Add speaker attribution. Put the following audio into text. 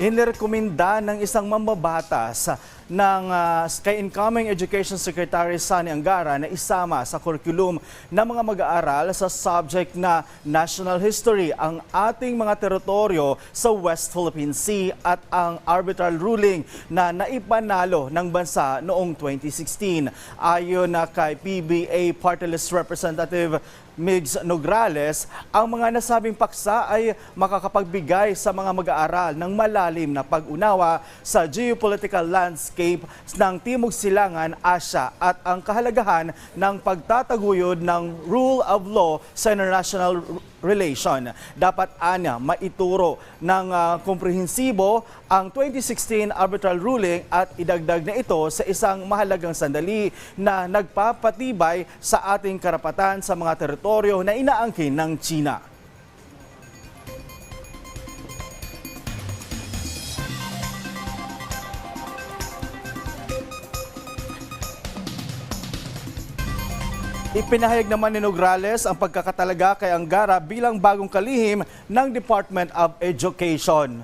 Speaker 1: Inirekomenda ng isang mambabatas ng ah, kay incoming Education Secretary Sani Angara na isama sa curriculum ng mga mag-aaral sa subject na National History ang ating mga teritoryo sa West Philippine Sea at ang arbitral ruling na naipanalo ng bansa noong 2016. Ayon na kay PBA Party Representative Migs Nograles, ang mga nasabing paksa ay makakapagbigay sa mga mag-aaral ng malalim na pag-unawa sa geopolitical landscape ng Timog Silangan, Asya at ang kahalagahan ng pagtataguyod ng rule of law sa international relation. Dapat anya maituro ng ah, komprehensibo ang 2016 arbitral ruling at idagdag na ito sa isang mahalagang sandali na nagpapatibay sa ating karapatan sa mga teritoryo na inaangkin ng China. Ipinahayag naman ni Nograles ang pagkakatalaga kay Angara bilang bagong kalihim ng Department of Education.